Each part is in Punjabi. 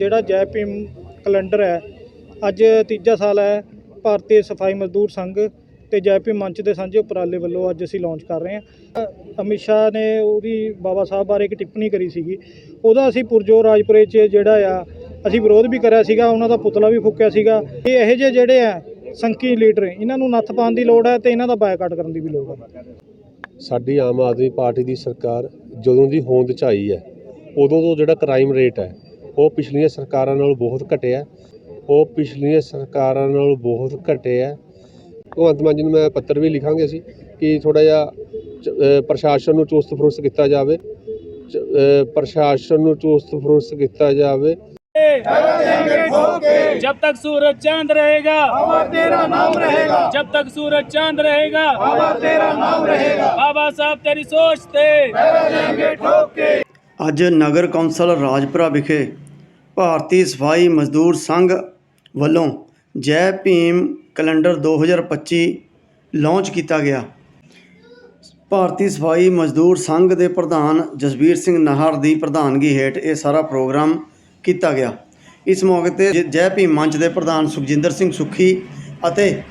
ਜਿਹੜਾ ਜੈ ਭੀਮ ਕੈਲੰਡਰ ਹੈ, ਅੱਜ ਤੀਜਾ ਸਾਲ ਹੈ, ਭਾਰਤੀ ਸਫ਼ਾਈ ਮਜ਼ਦੂਰ ਸੰਘ ਤੇ ਜੈ ਭੀਮ ਮੰਚ ਦੇ ਸਾਂਝੇ ਉਪਰਾਲੇ ਵੱਲੋਂ ਅੱਜ ਅਸੀਂ ਲਾਂਚ ਕਰ ਰਹੇ ਹਾਂ। ਅਮਿਤ ਸ਼ਾਹ ਨੇ ਉਹਦੀ ਬਾਬਾ ਸਾਹਿਬ ਬਾਰੇ ਇੱਕ ਟਿੱਪਣੀ ਕਰੀ ਸੀਗੀ। ਉਹਦਾ ਅਸੀਂ ਪੁਰਜੋ ਰਾਜਪੁਰੇ 'ਚ ਜਿਹੜਾ ਆ, ਅਸੀਂ ਵਿਰੋਧ ਵੀ ਕਰਿਆ ਸੀਗਾ, ਉਹਨਾਂ ਦਾ ਪੁਤਲਾ ਵੀ ਫੂਕਿਆ ਸੀਗਾ। ਇਹ ਇਹੋ ਜਿਹੇ ਜਿਹੜੇ ਆ ਸੰਕੀ ਲੀਡਰ, ਇਹਨਾਂ ਨੂੰ ਨੱਥ ਪਾਉਣ ਦੀ ਲੋੜ ਹੈ ਤੇ ਇਹਨਾਂ ਦਾ ਬਾਇਕਾਟ ਕਰਨ ਦੀ ਵੀ ਲੋੜ ਹੈ। ਸਾਡੀ ਆਮ ਆਦਮੀ ਪਾਰਟੀ ਦੀ ਸਰਕਾਰ ਜਦੋਂ ਦੀ ਹੋਂਦ 'ਚ ਆਈ ਹੈ, ਉਦੋਂ ਤੋਂ ਜਿਹੜਾ ਕ੍ਰਾਈਮ ਰੇਟ ਹੈ ਉਹ ਪਿਛਲੀਆਂ ਸਰਕਾਰਾਂ ਨਾਲੋਂ ਬਹੁਤ ਘਟਿਆ ਉਹ ਪਿਛਲੀਆਂ ਸਰਕਾਰਾਂ ਨਾਲੋਂ ਬਹੁਤ ਘਟਿਆ ਭਗਵੰਤ ਮਾਨ ਜੀ ਨੂੰ ਮੈਂ ਪੱਤਰ ਵੀ ਲਿਖਾਂਗੇ ਅਸੀਂ ਕਿ ਥੋੜਾ ਜਿਹਾ ਚ- ਅ, ਪ੍ਰਸ਼ਾਸਨ ਨੂੰ ਚੁਸਤ ਫਰੁਸਤ ਕੀਤਾ ਜਾਵੇ ਚ- ਅ, ਪ੍ਰਸ਼ਾਸਨ ਨੂੰ ਚੁਸਤ ਫਰੁਸਤ ਕੀਤਾ ਜਾਵੇ जब तक सूरज चांद रहेगा तेरा नाम रहेगा जब तक सूरज चांद रहेगा तेरा नाम रहेगा बाबा साहब तेरी सोच थे ਅੱਜ ਨਗਰ ਕੌਂਸਲ ਰਾਜਪੁਰਾ ਵਿਖੇ ਭਾਰਤੀ ਸਫ਼ਾਈ ਮਜ਼ਦੂਰ ਸੰਘ ਵੱਲੋਂ ਜੈ ਭੀਮ ਕੈਲੰਡਰ 2025 ਲਾਂਚ ਕੀਤਾ ਗਿਆ। ਭਾਰਤੀ ਸਫ਼ਾਈ ਮਜ਼ਦੂਰ ਸੰਘ ਦੇ ਪ੍ਰਧਾਨ ਜਸਬੀਰ ਸਿੰਘ ਨਾਹਰ ਦੀ ਪ੍ਰਧਾਨਗੀ ਹੇਠ ਇਹ ਸਾਰਾ ਪ੍ਰੋਗਰਾਮ ਕੀਤਾ ਗਿਆ। ਇਸ ਮੌਕੇ ਤੇ ਜ- ਜੈ ਭੀਮ ਮੰਚ ਦੇ ਪ੍ਰਧਾਨ ਸੁਖਜਿੰਦਰ ਸਿੰਘ ਸੁਖੀ ਅਤੇ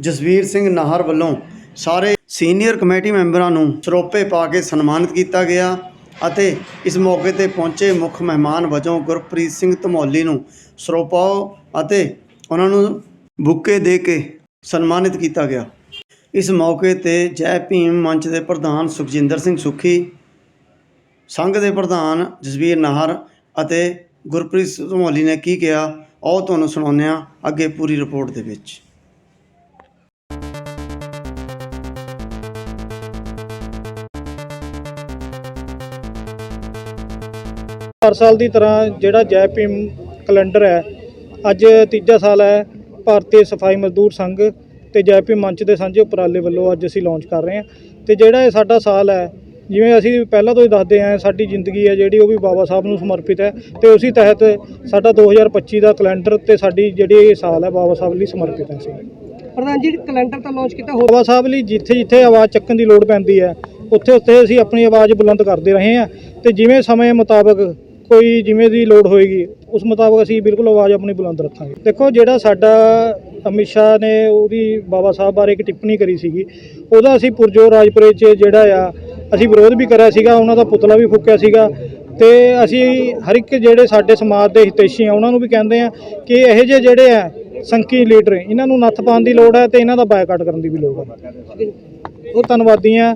ਜਸਵੀਰ ਸਿੰਘ ਨਾਹਰ ਵੱਲੋਂ ਸਾਰੇ ਸੀਨੀਅਰ ਕਮੇਟੀ ਮੈਂਬਰਾਂ ਨੂੰ ਸਰੋਪੇ ਪਾ ਕੇ ਸਨਮਾਨਿਤ ਕੀਤਾ ਗਿਆ। ਅਤੇ ਇਸ ਮੌਕੇ ਤੇ ਪਹੁੰਚੇ ਮੁੱਖ ਮਹਿਮਾਨ ਵਜੋਂ ਗੁਰਪ੍ਰੀਤ ਸਿੰਘ ਧਮੌਲੀ ਨੂੰ ਸਰੋਪਾਓ ਅਤੇ ਉਹਨਾਂ ਨੂੰ ਬੁੱਕੇ ਦੇ ਕੇ ਸਨਮਾਨਿਤ ਕੀਤਾ ਗਿਆ। ਇਸ ਮੌਕੇ ਤੇ ਜੈ ਭੀਮ ਮੰਚ ਦੇ ਪ੍ਰਧਾਨ ਸੁਖਜਿੰਦਰ ਸਿੰਘ ਸੁਖੀ, ਸੰਘ ਦੇ ਪ੍ਰਧਾਨ ਜਸਵੀਰ ਨਾਹਰ ਅਤੇ ਗੁਰਪ੍ਰੀਤ ਸਿੰਘ ਧਮੌਲੀ ਨੇ ਕੀ ਕਿਹਾ, ਉਹ ਤੁਹਾਨੂੰ ਸੁਣਾਉਂਦੇ ਹਾਂ ਅੱਗੇ ਪੂਰੀ ਰਿਪੋਰਟ ਦੇ ਵਿੱਚ। ਹਰ ਸਾਲ ਦੀ ਤਰ੍ਹਾਂ ਜਿਹੜਾ ਜੈ ਭੀਮ ਕੈਲੰਡਰ ਹੈ ਅੱਜ ਤੀਜਾ ਸਾਲ ਹੈ ਭਾਰਤੀ ਸਫ਼ਾਈ ਮਜ਼ਦੂਰ ਸੰਘ ਤੇ ਜੈ ਭੀਮ ਮੰਚ ਦੇ ਸਾਂਝੇ ਉਪਰਾਲੇ ਵੱਲੋਂ ਅੱਜ ਅਸੀਂ ਲਾਂਚ ਕਰ ਰਹੇ ਹਾਂ। ਤੇ ਜਿਹੜਾ ਇਹ ਸਾਡਾ ਸਾਲ ਹੈ ਜਿਵੇਂ ਅਸੀਂ ਪਹਿਲਾਂ ਤੋਂ ਹੀ ਦੱਸਦੇ ਆਂ ਸਾਡੀ ਜ਼ਿੰਦਗੀ ਹੈ ਜਿਹੜੀ ਉਹ ਵੀ ਬਾਬਾ ਸਾਹਿਬ ਨੂੰ ਸਮਰਪਿਤ ਹੈ ਤੇ ਉਸੇ ਤਹਿਤ ਸਾਡਾ 2025 ਦਾ ਕੈਲੰਡਰ ਤੇ ਸਾਡੀ ਜਿਹੜੀ ਇਹ ਸਾਲ ਹੈ ਬਾਬਾ ਸਾਹਿਬ ਲਈ ਸਮਰਪਿਤ ਹੈ। ਪ੍ਰਧਾਨ ਜੀ ਕੈਲੰਡਰ ਤਾਂ ਲਾਂਚ ਕੀਤਾ ਹੋਰ? ਬਾਬਾ ਸਾਹਿਬ ਲਈ ਜਿੱਥੇ ਜਿੱਥੇ ਆਵਾਜ਼ ਚੱਕਣ ਦੀ ਲੋੜ ਪੈਂਦੀ ਹੈ ਉੱਥੇ ਉੱਥੇ ਅਸੀਂ ਆਪਣੀ ਆਵਾਜ਼ ਬੁਲੰਦ ਕਰਦੇ ਰਹੇ ਹਾਂ। ਤੇ ਜਿਵੇਂ ਸਮੇਂ ਮੁਤਾਬਕ ਕੋਈ ਜਿਵੇਂ ਦੀ ਲੋੜ ਹੋਏਗੀ, ਉਸ ਮੁਤਾਬਕ ਅਸੀਂ ਬਿਲਕੁਲ ਆਵਾਜ਼ ਆਪਣੀ ਬੁਲੰਦ ਰੱਖਾਂਗੇ। ਦੇਖੋ, ਜਿਹੜਾ ਸਾਡਾ ਅਮਿਤ ਸ਼ਾਹ ਨੇ ਉਹਦੀ ਬਾਬਾ ਸਾਹਿਬ ਬਾਰੇ ਇੱਕ ਟਿੱਪਣੀ ਕਰੀ ਸੀਗੀ, ਉਹਦਾ ਅਸੀਂ ਪੁਰਜੋ ਰਾਜਪੁਰੇ 'ਚ ਜਿਹੜਾ ਆ, ਅਸੀਂ ਵਿਰੋਧ ਵੀ ਕਰਿਆ ਸੀਗਾ, ਉਹਨਾਂ ਦਾ ਪੁਤਲਾ ਵੀ ਫੂਕਿਆ ਸੀਗਾ ਤੇ ਅਸੀਂ ਹਰ ਇੱਕ ਜਿਹੜੇ ਸਾਡੇ ਸਮਾਜ ਦੇ ਹਿਤੈਸ਼ੀ ਆ, ਉਹਨਾਂ ਨੂੰ ਵੀ ਕਹਿੰਦੇ ਆ ਕਿ ਇਹੋ ਜਿਹੇ ਜਿਹੜੇ ਆ, ਸੰਕੀ ਲੀਡਰ, ਇਹਨਾਂ ਨੂੰ ਨੱਥ ਪਾਉਣ ਦੀ ਲੋੜ ਹੈ ਤੇ ਇਹਨਾਂ ਦਾ ਬਾਇਕਾਟ ਕਰਨ ਦੀ ਵੀ ਲੋੜ ਹੈ ਉਹ ਧੰਨਵਾਦੀ ਆ,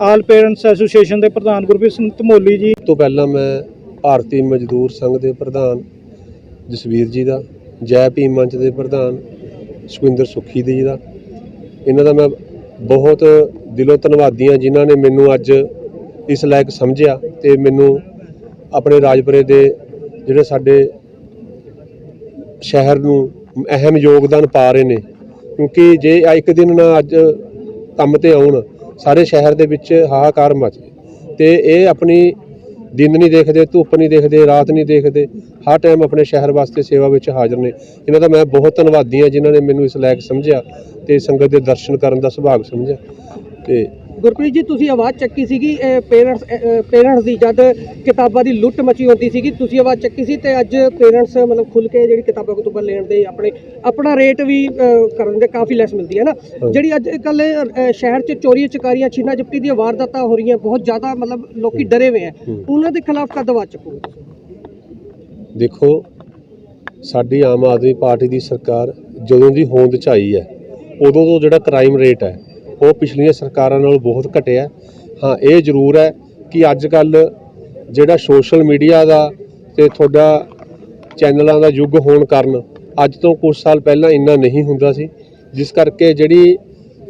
ਆਲ ਪੇਰੈਂਟਸ ਐਸੋਸੀਏਸ਼ਨ ਦੇ ਪ੍ਰਧਾਨ ਗੁਰਪ੍ਰੀਤ ਸਿੰਘ ਧਮੋਲੀ ਜੀ। ਤੋਂ ਪਹਿਲਾਂ ਮੈਂ ਭਾਰਤੀ ਮਜ਼ਦੂਰ ਸੰਘ ਦੇ ਪ੍ਰਧਾਨ ਜਸਵੀਰ ਜੀ ਦਾ, ਜੈ ਭੀਮ ਮੰਚ ਦੇ ਪ੍ਰਧਾਨ ਸੁਖਿੰਦਰ ਸੁਖੀ ਜੀ ਦਾ। ਇਹਨਾਂ ਦਾ ਮੈਂ ਬਹੁਤ ਦਿਲੋਂ ਧੰਨਵਾਦੀ ਹਾਂ ਜਿਨ੍ਹਾਂ ਨੇ ਮੈਨੂੰ ਅੱਜ ਇਸ ਲਾਇਕ ਸਮਝਿਆ ਤੇ ਮੈਨੂੰ ਆਪਣੇ ਰਾਜਪੁਰੇ ਦੇ ਜਿਹੜੇ ਸਾਡੇ ਸ਼ਹਿਰ ਨੂੰ ਅਹਿਮ ਯੋਗਦਾਨ ਪਾ ਰਹੇ ਨੇ। ਕਿਉਂਕਿ ਜੇ ਇੱਕ ਦਿਨ ਨਾ ਅੱਜ ਕੰਮ ਤੇ ਆਉਣ, ਸਾਰੇ ਸ਼ਹਿਰ ਦੇ ਵਿੱਚ ਹਾਹਾਕਾਰ ਮਚ ਜਾਏ ਤੇ ਇਹ ਆਪਣੀ ਦਿਨ ਨਹੀਂ ਦੇਖਦੇ, ਧੁੱਪ ਨਹੀਂ ਦੇਖਦੇ, ਰਾਤ ਨਹੀਂ ਦੇਖਦੇ, ਹਰ ਟਾਈਮ ਆਪਣੇ ਸ਼ਹਿਰ ਵਾਸਤੇ ਸੇਵਾ ਵਿੱਚ ਹਾਜ਼ਰ ਨੇ। ਇਹਨਾਂ ਦਾ ਮੈਂ ਬਹੁਤ ਧੰਨਵਾਦੀ ਹਾਂ ਜਿਨ੍ਹਾਂ ਨੇ ਮੈਨੂੰ ਇਸ ਲਾਇਕ ਸਮਝਿਆ ਤੇ ਸੰਗਤ ਦੇ ਦਰਸ਼ਨ ਕਰਨ ਦਾ ਸੁਭਾਗ ਸਮਝਿਆ ਤੇ ਗੁਰਪ੍ਰੀਤ ਜੀ ਤੁਸੀਂ ਆਵਾਜ਼ ਚੱਕੀ ਸੀਗੀ ਪੇਰੈਂਟਸ ਪੇਰੈਂਟਸ ਦੀ ਜਦ ਕਿਤਾਬਾਂ ਦੀ ਲੁੱਟ ਮਚੀ ਹੁੰਦੀ ਸੀਗੀ ਤੁਸੀਂ ਆਵਾਜ਼ ਚੱਕੀ ਸੀ ਤੇ ਅੱਜ ਪੇਰੈਂਟਸ ਮਤਲਬ ਖੁੱਲ ਕੇ ਜਿਹੜੀ ਕਿਤਾਬਾਂ ਕੁਤੂਬਾਂ ਲੈਣ ਦੇ ਆਪਣੇ ਆਪਣਾ ਰੇਟ ਵੀ ਕਰਨ ਦੇ ਕਾਫੀ ਲੈਸ ਮਿਲਦੀ ਹੈ ਨਾ? ਜਿਹੜੀ ਅੱਜ ਕੱਲ ਸ਼ਹਿਰ 'ਚ ਚੋਰੀਆਂ ਚਕਾਰੀਆਂ ਛੀਨਾ ਜਪਟੀ ਦੀਆਂ ਵਾਰਦਾਤਾਂ ਹੋ ਰਹੀਆਂ ਬਹੁਤ ਜ਼ਿਆਦਾ ਮਤਲਬ ਲੋਕੀ ਡਰੇ ਹੋਏ ਆ। ਉਹਨਾਂ ਦੇ ਖਿਲਾਫ ਕਦ ਆਵਾਜ਼ ਚੱਕੋਗੇ ਦੇਖੋ ਸਾਡੀ ਆਮ ਆਦਮੀ ਪਾਰਟੀ ਦੀ ਸਰਕਾਰ ਜਦੋਂ ਦੀ ਹੋਂਦ 'ਚ ਆਈ ਹੈ ਉਦੋਂ ਤੋਂ ਜਿਹੜਾ ਕ੍ਰਾਈਮ ਰੇਟ ਹੈ ਉਹ ਪਿਛਲੀਆਂ ਸਰਕਾਰਾਂ ਨਾਲੋਂ ਬਹੁਤ ਘਟਿਆ। ਹਾਂ, ਇਹ ਜ਼ਰੂਰ ਹੈ ਕਿ ਅੱਜ ਕੱਲ ਜਿਹੜਾ ਸੋਸ਼ਲ ਮੀਡੀਆ ਦਾ ਤੇ ਤੁਹਾਡਾ ਚੈਨਲਾਂ ਦਾ ਯੁੱਗ ਹੋਣ ਕਾਰਨ ਅੱਜ ਤੋਂ ਕੁਝ ਸਾਲ ਪਹਿਲਾਂ ਇੰਨਾ ਨਹੀਂ ਹੁੰਦਾ ਸੀ। ਜਿਸ ਕਰਕੇ ਜਿਹੜੀ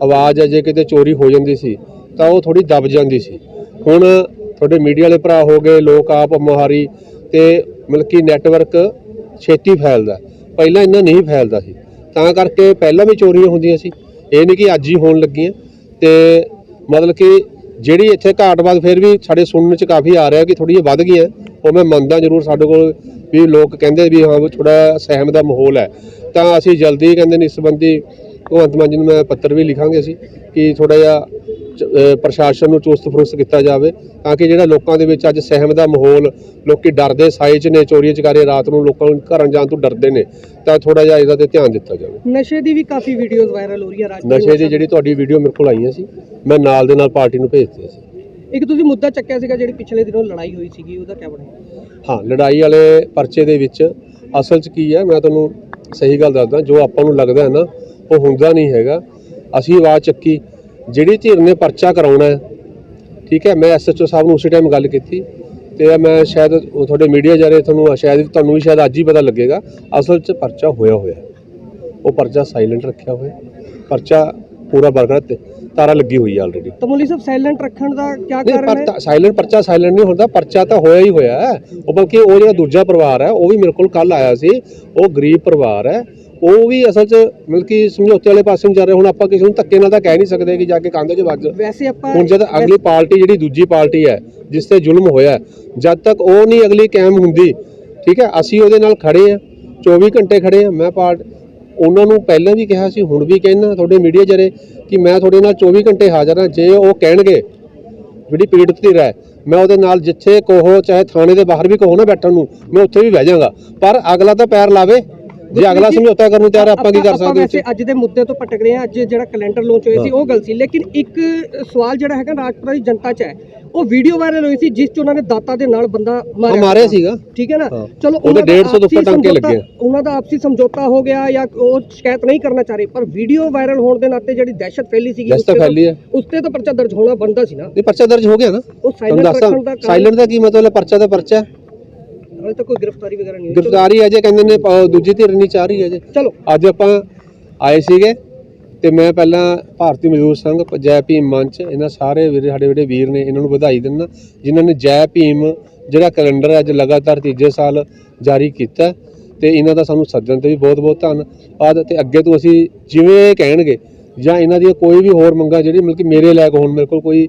ਆਵਾਜ਼ ਹੈ, ਜੇ ਕਿਤੇ ਚੋਰੀ ਹੋ ਜਾਂਦੀ ਸੀ, ਤਾਂ ਉਹ ਥੋੜੀ ਦਬ ਜਾਂਦੀ ਸੀ। ਹੁਣ ਤੁਹਾਡੇ ਮੀਡੀਆ ਵਾਲੇ ਭਰਾ ਹੋ ਗਏ, ਲੋਕ ਆਪ ਮੁਹਾਰੀ ਤੇ ਮਤਲਬ ਕਿ ਨੈਟਵਰਕ ਛੇਤੀ ਫੈਲਦਾ। ਪਹਿਲਾਂ ਇੰਨਾ ਨਹੀਂ ਫੈਲਦਾ ਸੀ। ਤਾਂ ਕਰਕੇ ਪਹਿਲਾਂ ਵੀ ਚੋਰੀਆਂ ਹੁੰਦੀਆਂ ਸੀ। ਇਹ ਨਹੀਂ ਕਿ ਅੱਜ ਹੀ ਹੋਣ ਲੱਗੀਆਂ। ਤੇ ਮਤਲਬ ਕਿ ਜਿਹੜੀ ਇੱਥੇ ਘਾਟਵਾਦ ਫਿਰ ਵੀ ਸਾਡੇ ਸੁਣਨ ਚ ਕਾਫੀ ਆ ਰਿਹਾ ਕਿ ਥੋੜੀ ਜਿਹੀ ਵੱਧ ਗਈਆਂ ਉਹ ਮੈਂ ਮੰਨਦਾ ਜ਼ਰੂਰ ਸਾਡੇ ਕੋਲ ਵੀ ਲੋਕ ਕਹਿੰਦੇ ਵੀ ਹਾਂ ਥੋੜਾ ਸਹਿਮ ਦਾ ਮਾਹੌਲ ਹੈ। ਤਾਂ ਅਸੀਂ ਜਲਦੀ ਕਹਿੰਦੇ ਨੇ ਇਸ ਸੰਬੰਧੀ ਭਗਵੰਤ ਮਾਨ ਜੀ ਨੂੰ ਮੈਂ ਪੱਤਰ ਵੀ ਲਿਖਾਂਗੇ ਅਸੀਂ ਕਿ ਥੋੜਾ ਜਿਹਾ ਪ੍ਰਸ਼ਾਸਨ ਨੂੰ ਚੁਸਤ ਫਰੁਸਤ ਕੀਤਾ ਜਾਵੇ ਤਾਂ ਕਿ ਜਿਹੜਾ ਲੋਕਾਂ ਦੇ ਵਿੱਚ ਅੱਜ ਸਹਿਮ ਦਾ ਮਾਹੌਲ ਲੋਕੀ ਡਰਦੇ ਸਾਏ 'ਚ ਨੇ ਚੋਰੀਆਂ ਚਕਾਰੀਆਂ ਰਾਤ ਨੂੰ ਲੋਕਾਂ ਨੂੰ ਘਰਾਂ ਜਾਣ ਤੋਂ ਡਰਦੇ ਨੇ ਤਾਂ ਥੋੜਾ ਜਿਹਾ ਇਹਦਾ ਤੇ ਧਿਆਨ ਦਿੱਤਾ ਜਾਵੇ। ਨਸ਼ੇ ਦੀ ਵੀ ਕਾਫੀ ਵੀਡੀਓਜ਼ ਵਾਇਰਲ ਹੋ ਰਹੀਆਂ ਰਾਜ ਨਸ਼ੇ ਦੀ ਜਿਹੜੀ ਤੁਹਾਡੀ ਵੀਡੀਓ ਮੇਰੇ ਕੋਲ ਆਈਆਂ ਸੀ ਮੈਂ ਨਾਲ ਦੇ ਨਾਲ ਪਾਰਟੀ ਨੂੰ ਭੇਜਤੀ ਸੀ। ਇੱਕ ਤੁਸੀਂ ਮੁੱਦਾ ਚੱਕਿਆ ਸੀਗਾ ਜਿਹੜੀ ਪਿਛਲੇ ਦਿਨੋਂ ਲੜਾਈ ਹੋਈ ਸੀਗੀ ਉਹਦਾ ਕੀ ਬਣਿਆ? ਹਾਂ ਲੜਾਈ ਵਾਲੇ ਪਰਚੇ ਦੇ ਵਿੱਚ ਅਸਲ 'ਚ ਕੀ ਹੈ ਮੈਂ ਤੁਹਾਨੂੰ ਸਹੀ ਗੱਲ ਦੱਸਦਾ ਜੋ ਆਪਾਂ ਨੂੰ ਲੱਗਦਾ ਹੈ ਨਾ ਉਹ ਹੁੰਦਾ ਨਹੀਂ ਹੈਗਾ। ਅਸੀਂ ਆਵਾਜ਼ ਚੱਕੀ ਜਿਹੜੀ ਧਿਰ ਨੇ ਪਰਚਾ ਕਰਾਉਣਾ ਹੈ, ਠੀਕ ਹੈ, ਮੈਂ ਐਸਐਚਓ ਸਾਹਿਬ ਨੂੰ ਉਸੇ ਟਾਈਮ ਗੱਲ ਕੀਤੀ ਤੇ ਮੈਂ ਸ਼ਾਇਦ ਤੁਹਾਡੇ ਮੀਡੀਆ ਜਾਰੇ ਤੁਹਾਨੂੰ ਸ਼ਾਇਦ ਤੁਹਾਨੂੰ ਵੀ ਸ਼ਾਇਦ ਅੱਜ ਹੀ ਪਤਾ ਲੱਗੇਗਾ, ਅਸਲ 'ਚ ਪਰਚਾ ਹੋਇਆ ਹੋਇਆ ਉਹ ਪਰਚਾ ਸਾਇਲੈਂਟ ਰੱਖਿਆ ਹੋਇਆ ਪਰਚਾ ਪੂਰਾ ਬਰਕਰਾਰ ਤੇ ਤਾਰਾ ਲੱਗੀ ਹੋਈ ਹੈ ਆਲਰੇਡੀ ਤਮੋਲੀ ਸਾਹਿਬ ਸਾਇਲੈਂਟ ਰੱਖਣ ਦਾ ਕੀ ਕਾਰਨ ਹੈ? ਪਰ ਸਾਇਲੈਂਟ ਪਰਚਾ ਸਾਇਲੈਂਟ ਨਹੀਂ ਹੁੰਦਾ ਪਰਚਾ ਤਾਂ ਹੋਇਆ ਹੀ ਹੋਇਆ ਹੈ। ਉਹ ਬਲਕਿ ਉਹ ਜਿਹੜਾ ਦੂਜਾ ਪਰਿਵਾਰ ਹੈ ਉਹ ਵੀ ਮੇਰੇ ਕੋਲ ਕੱਲ ਆਇਆ ਸੀ। ਉਹ ਗਰੀਬ ਪਰਿਵਾਰ ਹੈ। ਉਹ ਵੀ ਅਸਲ 'ਚ ਮਤਲਬ ਕਿ ਸਮਝੌਤੇ ਵਾਲੇ ਪਾਸੇ ਨੂੰ ਜਾ ਰਹੇ। ਹੁਣ ਆਪਾਂ ਕਿਸੇ ਨੂੰ ਧੱਕੇ ਨਾਲ ਤਾਂ ਕਹਿ ਨਹੀਂ ਸਕਦੇ ਕਿ ਜਾ ਕੇ ਕੰਧ 'ਚ ਵੱਜ। ਵੈਸੇ ਆਪਾਂ ਹੁਣ ਜਦ ਅਗਲੀ ਪਾਰਟੀ ਜਿਹੜੀ ਦੂਜੀ ਪਾਰਟੀ ਹੈ ਜਿਸ ਤੇ ਜ਼ੁਲਮ ਹੋਇਆ ਜਦ ਤੱਕ ਉਹ ਨਹੀਂ ਅਗਲੀ ਕਾਇਮ ਹੁੰਦੀ ਠੀਕ ਹੈ ਅਸੀਂ ਉਹਦੇ ਨਾਲ ਖੜੇ ਆ 24 ਘੰਟੇ ਖੜੇ ਆ ਮੈਂ ਪਾਰਟ ਉਹਨਾਂ ਨੂੰ ਪਹਿਲਾਂ ਵੀ ਕਿਹਾ ਸੀ, ਹੁਣ ਵੀ ਕਹਿਣਾ ਤੁਹਾਡੇ ਮੀਡੀਆ ਜਰੇ ਕਿ ਮੈਂ ਤੁਹਾਡੇ ਨਾਲ 24 ਘੰਟੇ ਹਾਜ਼ਰ ਹਾਂ, ਜੇ ਉਹ ਕਹਿਣਗੇ ਜਿਹੜੀ ਪੀੜਤ ਧਿਰ ਹੈ, ਮੈਂ ਉਹਦੇ ਨਾਲ ਜਿੱਥੇ ਕਹੋ, ਚਾਹੇ ਥਾਣੇ ਦੇ ਬਾਹਰ ਵੀ ਕਹੋ ਨਾ ਬੈਠਣ ਨੂੰ, ਮੈਂ ਉੱਥੇ ਵੀ ਬਹਿ ਜਾਵਾਂਗਾ। ਪਰ ਅਗਲਾ ਤਾਂ ਪੈਰ ਲਾਵੇ। ਜੇ ਅਗਲਾ ਸਮਝੌਤਾ ਕਰਨ ਨੂੰ ਤਿਆਰ ਆਪਾਂ ਕੀ ਕਰ ਸਕਦੇ ਹਾਂ ਅੱਜ ਦੇ ਮੁੱਦੇ ਤੋਂ ਭਟਕ ਰਹੇ ਹਾਂ। ਅੱਜ ਜਿਹੜਾ ਕੈਲੰਡਰ ਲਾਂਚ ਹੋਇਆ ਸੀ ਉਹ ਗੱਲ ਸੀ। ਲੇਕਿਨ ਇੱਕ ਸਵਾਲ ਜਿਹੜਾ ਹੈਗਾ ਰਾਜਪੁਰਾ ਦੀ ਜਨਤਾ 'ਚ ਹੈ। ਉਹ ਵੀਡੀਓ ਵਾਇਰਲ ਹੋਈ ਸੀ ਜਿਸ 'ਚ ਉਹਨਾਂ ਨੇ ਦਾਤਾ ਦੇ ਨਾਲ ਬੰਦਾ ਮਾਰਿਆ ਮਾਰਿਆ ਸੀਗਾ। ਠੀਕ ਹੈ ਨਾ। ਚਲੋ ਉਹਦੇ ਉਹਨਾਂ ਦਾ 150 ਤੋਂ ਉੱਪਰ ਟਾਂਕੇ ਲੱਗੇ। ਉਹਨਾਂ ਦਾ ਆਪਸੀ ਸਮਝੌਤਾ ਹੋ ਗਿਆ ਜਾਂ ਉਹ ਸ਼ਿਕਾਇਤ ਨਹੀਂ ਕਰਨਾ ਚਾਹ ਰਹੇ। ਪਰ ਵੀਡੀਓ ਵਾਇਰਲ ਹੋਣ ਦੇ ਨਾਤੇ ਜਿਹੜੀ ਦਹਿਸ਼ਤ ਫੈਲੀ ਸੀਗੀ ਉਸ ਤੇ ਫੈਲੀ ਹੈ। ਉਸ ਤੇ ਤਾਂ ਪਰਚਾ ਦਰਜ ਹੋਣਾ ਬਣਦਾ ਸੀ ਨਾ। ਇਹ ਪਰਚਾ ਦਰਜ ਹੋ ਗਿਆ ਨਾ। ਉਹ ਸਾਇਲੈਂਟ ਦਾ ਸਾਇਲੈਂਟ ਦਾ ਕੀ ਮਤਲਬ ਹੈ? ਪਰਚਾ ਦਾ ਪਰਚਾ ਹੈ। ਹਾਲੇ ਤੱਕ ਕੋਈ ਗ੍ਰਿਫਤਾਰੀ ਵਗੈਰਾ ਨਹੀਂ ਹੋਈ। ਗ੍ਰਿਫਤਾਰੀ ਅਜੇ ਕਹਿੰਦੇ ਨੇ ਪ- ਦੂਜੀ ਧਿਰ ਨਹੀਂ ਚਾਹ ਰਹੀ ਅਜੇ। ਚਲੋ। ਅੱਜ ਆਪਾਂ ਆਏ ਸੀਗੇ ਤੇ ਮੈਂ ਪਹਿਲਾਂ ਭਾਰਤੀ ਮਜ਼ਦੂਰ ਸੰਘ ਪ- ਜੈ ਭੀਮ ਮੰਚ ਇਹਨਾਂ ਸਾਰੇ ਵੀਰੇ ਸਾਡੇ ਜਿਹੜੇ ਵੀਰ ਨੇ ਇਹਨਾਂ ਨੂੰ ਵਧਾਈ ਦਿੰਦਾ। ਜਿਨ੍ਹਾਂ ਨੇ ਜੈ ਭੀਮ ਜਿਹੜਾ ਕੈਲੰਡਰ ਹੈ ਅੱਜ ਲਗਾਤਾਰ ਤੀਜੇ ਸਾਲ ਜਾਰੀ ਕੀਤਾ ਹੈ ਤੇ ਇਹਨਾਂ ਦਾ ਸਾਨੂੰ ਸੱਜਣ ਤੇ ਵੀ ਬਹੁਤ ਬਹੁਤ ਧੰਨਵਾਦ ਤੇ ਅੱਗੇ ਤੋਂ ਅਸੀਂ ਜਿਵੇਂ ਕਹਿਣਗੇ ਜਾਂ ਇਹਨਾਂ ਦੀਆਂ ਕੋਈ ਵੀ ਹੋਰ ਮੰਗਾਂ ਜਿਹੜੀ ਮਤਲਬ ਕਿ ਮੇਰੇ ਲਾਇਕ ਹੋਣ ਮੇਰੇ ਕੋਲ ਕੋਈ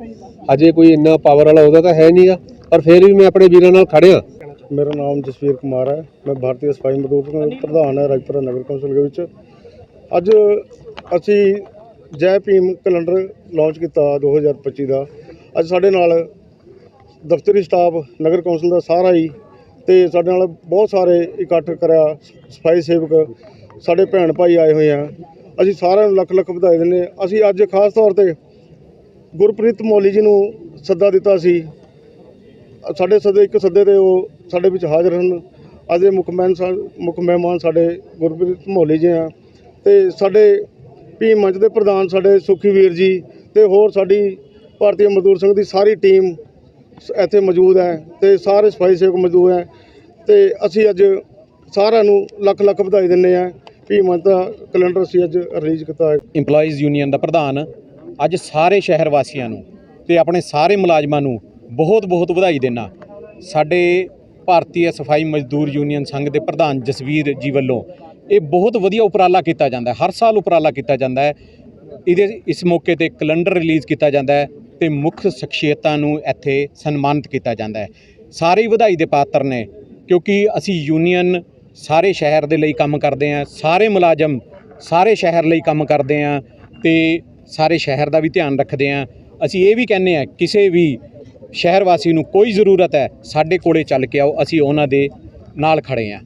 ਅਜੇ ਕੋਈ ਇੰਨਾ ਪਾਵਰ ਵਾਲਾ ਉਹਦਾ ਤਾਂ ਹੈ ਨਹੀਂਗਾ ਪਰ ਫਿਰ ਵੀ ਮੈਂ ਆਪਣੇ ਵੀਰਾਂ ਨਾਲ ਖੜਿਆ ਮੇਰਾ ਨਾਮ ਜਸਵੀਰ ਕੁਮਾਰ ਹੈ। ਮੈਂ ਭਾਰਤੀ ਸਫ਼ਾਈ ਮਜ਼ਦੂਰ ਪ੍ਰਧਾਨ ਹੈ ਰਾਜਪੁਰਾ ਨਗਰ ਕੌਂਸਲ ਦੇ ਵਿੱਚ। ਅੱਜ ਅਸੀਂ ਜੈ ਭੀਮ ਕੈਲੰਡਰ ਲਾਂਚ ਕੀਤਾ 2025 ਦਾ। ਅੱਜ ਸਾਡੇ ਨਾਲ ਦਫ਼ਤਰੀ ਸਟਾਫ, ਨਗਰ ਕੌਂਸਲ ਦਾ ਸਾਰਾ ਹੀ ਤੇ ਸਾਡੇ ਨਾਲ ਬਹੁਤ ਸਾਰੇ ਇਕੱਠ ਕਰਿਆ ਸਫ਼ਾਈ ਸੇਵਕ, ਸਾਡੇ ਭੈਣ ਭਾਈ ਆਏ ਹੋਏ ਆ। ਅਸੀਂ ਸਾਰਿਆਂ ਨੂੰ ਲੱਖ ਲੱਖ ਵਧਾਈ ਦਿੰਦੇ ਅਸੀਂ ਅੱਜ ਖਾਸ ਤੌਰ ਤੇ ਗੁਰਪ੍ਰੀਤ ਮੋਲੀ ਜੀ ਨੂੰ ਸੱਦਾ ਦਿੱਤਾ ਸੀ ਸਾਡੇ ਸਦੇ ਇੱਕ ਸੱਦੇ ਤੇ ਉਹ ਸਾਡੇ ਵਿੱਚ ਹਾਜ਼ਰ ਹਨ। ਅੱਜ ਦੇ ਮੁੱਖ ਮਹਿਮਾਨ ਸਾ- ਮੁੱਖ ਮਹਿਮਾਨ ਸਾਡੇ ਗੁਰਪ੍ਰੀਤ ਮੋਲੀ ਜੀ ਆ ਤੇ ਸਾਡੇ ਭੀਮ ਮੰਚ ਦੇ ਪ੍ਰਧਾਨ ਸਾਡੇ ਸੁਖੀ ਵੀਰ ਜੀ ਤੇ ਹੋਰ ਸਾਡੀ ਭਾਰਤੀ ਮਜ਼ਦੂਰ ਸੰਘ ਦੀ ਸਾਰੀ ਟੀਮ ਸ- ਇੱਥੇ ਮੌਜੂਦ ਹੈ ਤੇ ਸਾਰੇ ਸਫ਼ਾਈ ਸੇਵਕ ਮੌਜੂਦ ਹੈ ਤੇ ਅਸੀਂ ਅੱਜ ਸਾਰਿਆਂ ਨੂੰ ਲੱਖ ਲੱਖ ਵਧਾਈ ਦਿੰਦੇ ਆ ਭੀਮ ਮੰਚ ਦਾ ਕੈਲੰਡਰ ਅਸੀਂ ਅੱਜ ਰਿਲੀਜ਼ ਕੀਤਾ ਹੈ। ਇੰਪਲਾਈਜ਼ ਯੂਨੀਅਨ ਦਾ ਪ੍ਰਧਾਨ ਅੱਜ ਸਾਰੇ ਸ਼ਹਿਰ ਵਾਸੀਆਂ ਨੂੰ ਤੇ ਆਪਣੇ ਸਾਰੇ ਮੁਲਾਜ਼ਮਾਂ ਨੂੰ ਬਹੁਤ ਬਹੁਤ ਵਧਾਈ ਦੇਣਾ। ਸਾਡੇ ਭਾਰਤੀ ਸਫ਼ਾਈ ਮਜ਼ਦੂਰ ਯੂਨੀਅਨ ਸੰਘ ਦੇ ਪ੍ਰਧਾਨ ਜਸਵੀਰ ਜੀ ਵੱਲੋਂ ਇਹ ਬਹੁਤ ਵਧੀਆ ਉਪਰਾਲਾ ਕੀਤਾ ਜਾਂਦਾ ਹਰ ਸਾਲ ਉਪਰਾਲਾ ਕੀਤਾ ਜਾਂਦਾ ਹੈ। ਇਹਦੇ ਇਸ ਮੌਕੇ ਤੇ ਕੈਲੰਡਰ ਰਿਲੀਜ਼ ਕੀਤਾ ਜਾਂਦਾ ਹੈ ਤੇ ਮੁੱਖ ਸ਼ਖਸੀਅਤਾਂ ਨੂੰ ਇੱਥੇ ਸਨਮਾਨਿਤ ਕੀਤਾ ਜਾਂਦਾ ਹੈ। ਸਾਰੇ ਵਧਾਈ ਦੇ ਪਾਤਰ ਨੇ, ਕਿਉਂਕਿ ਅਸੀਂ ਯੂਨੀਅਨ ਸਾਰੇ ਸ਼ਹਿਰ ਦੇ ਲਈ ਕੰਮ ਕਰਦੇ ਹਾਂ, ਸਾਰੇ ਮੁਲਾਜ਼ਮ ਸਾਰੇ ਸ਼ਹਿਰ ਲਈ ਕੰਮ ਕਰਦੇ ਹਾਂ ਤੇ ਸਾਰੇ ਸ਼ਹਿਰ ਦਾ ਵੀ ਧਿਆਨ ਰੱਖਦੇ ਹਾਂ। ਅਸੀਂ ਇਹ ਵੀ ਕਹਿੰਦੇ ਹਾਂ, ਕਿਸੇ ਵੀ ਸ਼ਹਿਰ ਵਾਸੀ ਨੂੰ ਕੋਈ ਜ਼ਰੂਰਤ ਹੈ, ਸਾਡੇ ਕੋਲੇ ਚੱਲ ਕੇ ਆਓ, ਅਸੀਂ ਉਹਨਾਂ ਦੇ ਨਾਲ ਖੜੇ ਹਾਂ।